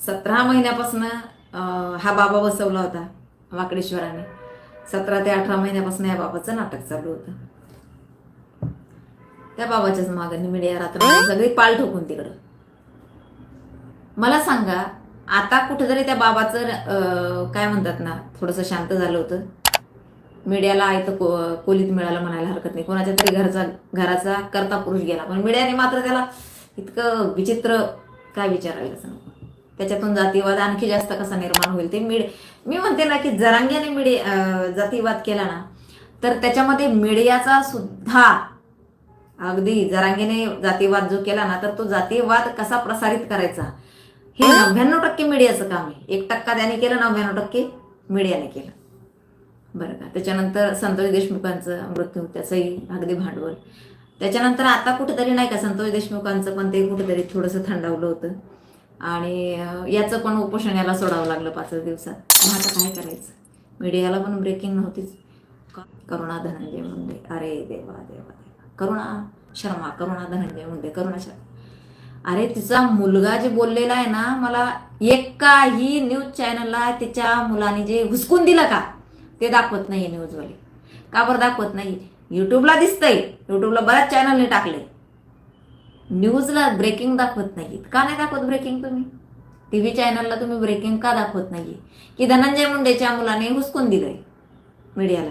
सतरा महिन्यापासून हा बाबा बसवला होता वाकडेश्वराने. सतरा ते अठरा महिन्यापासून या बाबाचं नाटक चालू होतं. त्या बाबाच्याच मागणी मीडिया रात्र सगळी पाल ठोकून तिकडं. मला सांगा आता कुठेतरी त्या बाबाचं काय म्हणतात ना थोडंसं शांत झालं होतं. मीडियाला आहे तर को कोलीत मिळालं म्हणायला हरकत नाही. कोणाच्या तरी घरचा घराचा करता पुरुष गेला. पण मीडियाने मात्र त्याला इतकं विचित्र काय विचारायला सांगू त्याच्यातून जातीवाद आणखी जास्त कसा निर्माण होईल ते मीड मी म्हणते ना की जरांग्याने मीडिया जातीवाद केला ना तर त्याच्यामध्ये मीडियाचा सुद्धा अगदी जरांगीने जातीवाद जो केला ना तर तो जातीवाद कसा प्रसारित करायचा? हे नव्याण्णव टक्के मीडियाचं काम आहे. एक टक्का त्याने केलं नव्याण्णव टक्के मीडियाने केलं. बरं का? त्याच्यानंतर संतोष देशमुखांचं मृत्यू त्याचंही अगदी भांडवल. त्याच्यानंतर आता कुठेतरी नाही का संतोष देशमुखांचं पण ते कुठेतरी थोडंसं थंडावलं होतं. आणि याचं पण उपोषण याला सोडावं लागलं पाच दिवसात. मग आता काय करायचं? मीडियाला पण ब्रेकिंग नव्हतीच. करुणा धनंजय मुंडे. अरे देवा देवा देवा. करुणा शर्मा करुणा धनंजय मुंडे करुणा शर्मा. अरे तिचा मुलगा जे बोललेला आहे ना मला एकाही न्यूज चॅनलला तिच्या मुलाने जे हुसकून दिलं का ते दाखवत नाही न्यूजवाले. का बरं दाखवत नाही युट्यूबला दिसतंय. युट्यूबला बऱ्याच चॅनलने टाकले न्यूजला ब्रेकिंग दाखवत नाहीत. का नाही दाखवत ब्रेकिंग तुम्ही? टी व्ही चॅनलला तुम्ही ब्रेकिंग का दाखवत नाही की धनंजय मुंडेच्या मुलाने हुसकून दिलंय मीडियाला.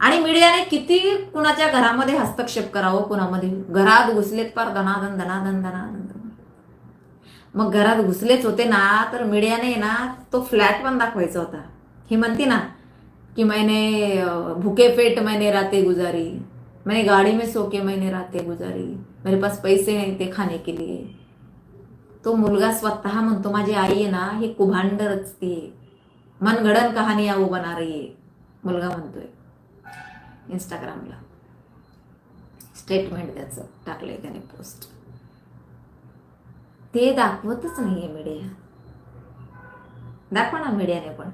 आणि मीडियाने किती कुणाच्या घरामध्ये हस्तक्षेप करावं कुणामध्ये? घरात घुसलेत पार धनाधन दनादन दनादन मग घरात घुसलेच होते ना तर मीडियाने ना तो फ्लॅट पण दाखवायचा होता. ही म्हणते ना कि मैंने भुके भूखे पेट मैंने राते गुजारी मैंने गाड़ी में सोके मैंने गुजारी. मेरे पास पैसे नाही ते खाने के लिए। तो मुलगा स्वतः म्हणतो माझी आई आहे ना ही कुभांड रचते मनगडन कहाणी वो बना रही आहे. मुलगा म्हणतोय इंस्टाग्रामला स्टेटमेंट त्याचं टाकलंय त्याने पोस्ट ते दाखवतच नाहीये मीडिया दाखवा ना मीडियाने पण.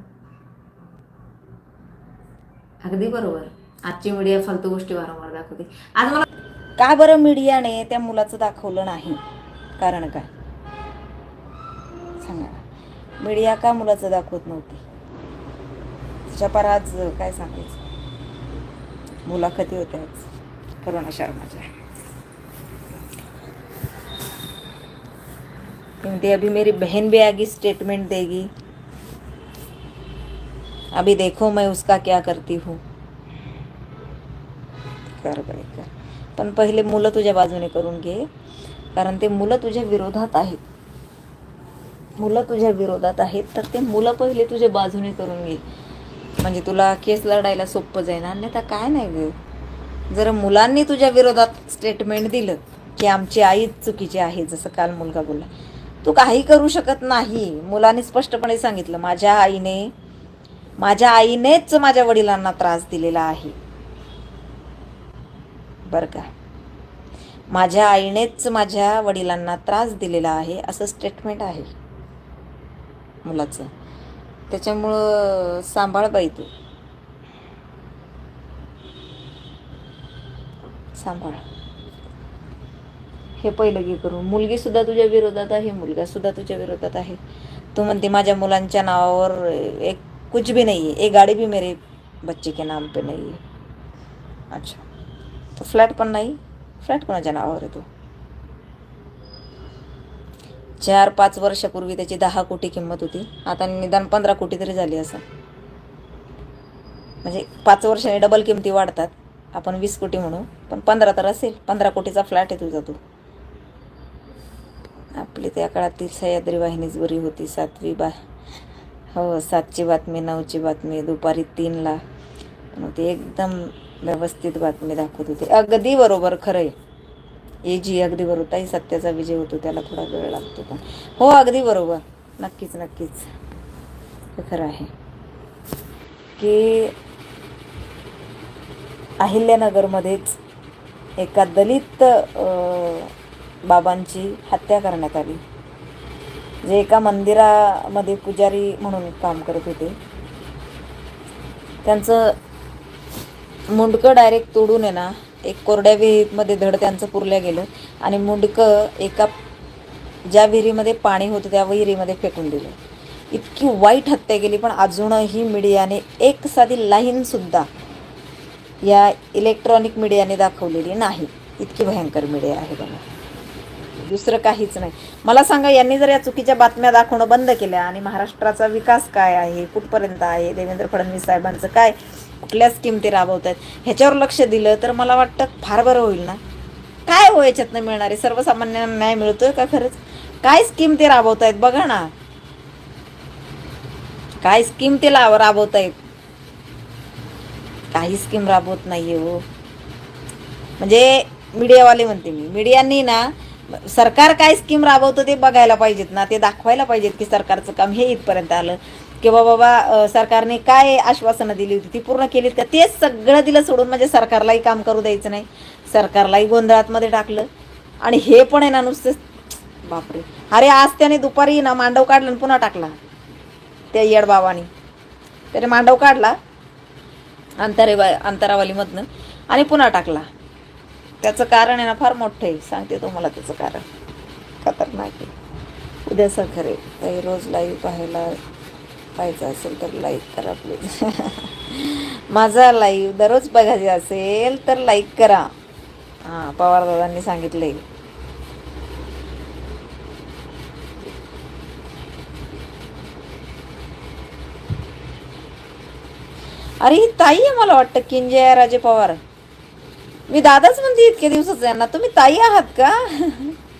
अगदी बरोबर. आजची मीडिया फालतू गोष्टी वारंवार दाखवते. आज मला का बरं मीडियाने त्या मुलाचं दाखवलं नाही? कारण काय? सांगा मीडिया का मुलाचं दाखवत नव्हती? तिच्या पार आज काय सांगायचं? मुलाखती होत्या आज करुणा शर्माच्या. क्योंकि अभी मेरी बहन भी आगी स्टेटमेंट देगी। अभी देखो मैं उसका क्या करती हूँ। कर भाई कर। पण पहिले मुलं तुझ्या बाजूने करून घे. कारण ते मुलं तुझ्या विरोधात आहेत. मुलं तुझ्या विरोधात आहेत तर ते मुलं पहिले तुझ्या बाजूने करून घे. म्हणजे तुला केस लढायला सोपं जाईल अन्यथा काय नाही ग. जर मुलांनी तुझ्या विरोधात स्टेटमेंट दिलं की आमची आईच चुकीची आहे जसं काल मुलगा बोलला. तू काही करू शकत नाही. मुलाने स्पष्टपणे सांगितलं माझ्या आईने माझ्या आईनेच माझ्या वडिलांना त्रास दिलेला आहे. बरं का. माझ्या आईनेच माझ्या वडिलांना त्रास दिलेला आहे असं स्टेटमेंट आहे. मुलाचं. त्याच्यामुळं सांभाळ बाई तू. सांभाळ. हे पहिलं घे करून. मुलगीसुद्धा तुझ्या विरोधात आहे मुलगासुद्धा तुझ्या विरोधात आहे. तू म्हणते माझ्या मुलांच्या नावावर एक कुछ भी नाही आहे एक गाड़ी भी मेरे बच्चे के नाम पे नाही आहे अच्छा. तो फ्लॅट पण नाही. फ्लॅट कोणाच्या नावावर आहे तो? चार पाच वर्षापूर्वी त्याची दहा कोटी किंमत होती. आता निदान पंधरा कोटी तरी झाली असं. म्हणजे पाच वर्षाने डबल किमती वाढतात. आपण वीस कोटी म्हणू. पण पंधरा तर असेल. पंधरा कोटीचा फ्लॅट आहे तुझा तो. आपली त्या काळातील सह्याद्री वाहिनीच बरी होती. सातवी बा हो सातची बातमी नऊची बातमी दुपारी तीनला. पण ते एकदम व्यवस्थित बातमी दाखवत होती. अगदी बरोबर खरं आहे ए जी अगदी बरोबर. ताई सत्याचा विजय होतो त्याला थोडा वेळ लागतो पण. हो अगदी बरोबर. नक्कीच नक्कीच. हे खरं आहे. की अहिल्यानगरमध्येच एका दलित बाबांची हत्या करण्यात आली. जे एका मंदिरामध्ये पुजारी म्हणून काम करत होते. त्यांचं मुंडकं डायरेक्ट तोडून आहे ना एक कोरड्या विहिरीमध्ये धड त्यांचं पुरल्या गेलं आणि मुंडकं एका ज्या विहिरीमध्ये पाणी होतं त्या विहिरीमध्ये फेकून दिलं. इतकी वाईट हत्या केली पण अजूनही मीडियाने एक साधी लाईनसुद्धा या इलेक्ट्रॉनिक मीडियाने दाखवलेली नाही. इतकी भयंकर मीडिया आहे बघा. दुसरं काहीच नाही. मला सांगा यांनी जर या चुकीच्या बातम्या दाखवणं बंद केल्या आणि महाराष्ट्राचा विकास काय आहे कुठपर्यंत आहे देवेंद्र फडणवीस साहेबांचं काय? कुठल्या स्कीम ते राबवत आहेत ह्याच्यावर लक्ष दिलं तर मला वाटतं फार बरं होईल ना? काय हो याच्यातनं मिळणार? सर्वसामान्यांना न्याय मिळतोय का खरंच? काय स्कीम ते राबवत आहेत बघा ना. काय स्कीम ते लाव राबवत आहेत काही स्कीम राबवत नाहीये हो. म्हणजे मीडियावाले म्हणते मी. मीडियांनी ना सरकार काय स्कीम राबवतं ते बघायला पाहिजेत ना. ते दाखवायला पाहिजेत की सरकारचं काम हे इथपर्यंत आलं. किंवा बाबा सरकारने काय आश्वासनं दिली होती ती पूर्ण केलीत का तेच सगळं दिलं सोडून म्हणजे सरकारलाही काम करू द्यायचं नाही. सरकारलाही गोंधळातमध्ये टाकलं. आणि हे पण आहे ना नुसतं बापरे. अरे आज त्याने दुपारी ना मांडव काढला आणि पुन्हा टाकला. त्या येडबाबाने. त्याने मांडव काढला अंतरे अंतरावलीमधनं आणि पुन्हा टाकला. त्याचं कारण आहे ना फार मोठं आहे. सांगते तुम्हाला त्याचं कारण. खतरनाक आहे. उद्या खरे काही रोज लाईव्ह पाहायला पाहायचं असेल तर लाईक करा प्लीज माझा लाईव्ह दररोज बघायचे असेल तर लाईक करा. हां पवारदादांनी सांगितले अरे ही ताई आहे मला वाटतं किंजया राजे पवार. मी दादाच म्हणते इतके दिवसाचं यांना. तुम्ही ताई आहात का?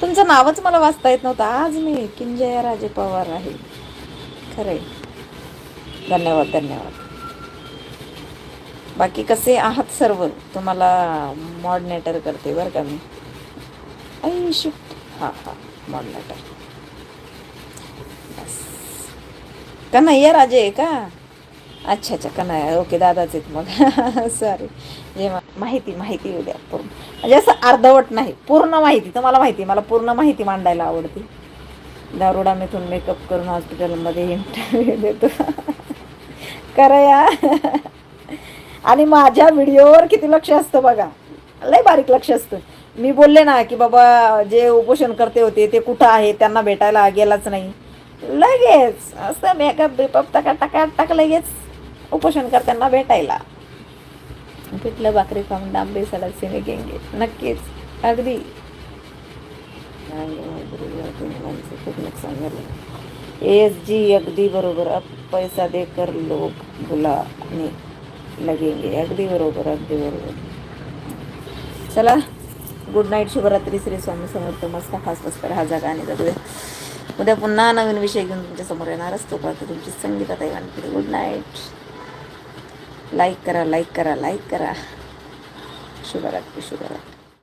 तुमचं नावच मला वाचता येत नव्हतं. आज मी किंजया राजे पवार आहे. खरे धन्यवाद धन्यवाद. बाकी कसे आहात सर्व? तुम्हाला मॉडनेटर करते बरं का मी. आई शिफ्ट हां हां मॉडनेटर बस कन्हैया राजे आहे का? अच्छा अच्छा कन्हैया. ओके दादाच आहेत मग. सॉरी जे माहिती माहिती माहिती उद्या पूर्ण. म्हणजे असं अर्धवट नाही पूर्ण माहिती. तुम्हाला माहिती मला पूर्ण माहिती मांडायला आवडते. दारुडा मिथून मेकअप करून हॉस्पिटलमध्ये इंटरव्ह्यू देतो. खरं या. आणि माझ्या व्हिडिओवर किती लक्ष असतं बघा. लय बारीक लक्ष असतं. मी बोलले ना की बाबा जे उपोषण करते होते ते कुठं आहे? त्यांना भेटायला गेलाच नाही. लगेच. असं मेकअप बिपअप टाका टाका टाक लगेच. उपोषण करताना भेटायला. पिठलं भाकरी खाऊन डांबे सडक सिने गेंगे नक्कीच. अगदी. खूप नुकसान झालं. एस जी अगदी बरोबर. अब पैसा देकर लोक बुलाने लगेंगे अगदी बरोबर अगदी बरोबर. चला. गुड नाईट शुभरात्री श्री स्वामी समर्थ. मस्त फास्ट फास्ट हा जागा आणि जगूया उद्या पुन्हा नवीन विषय घेऊन तुमच्यासमोर येणार असतो. का तुमची संगीता ताई गुड नाईट लाईक करा लाईक करा लाईक करा. शुभरात्री शुभरात्री.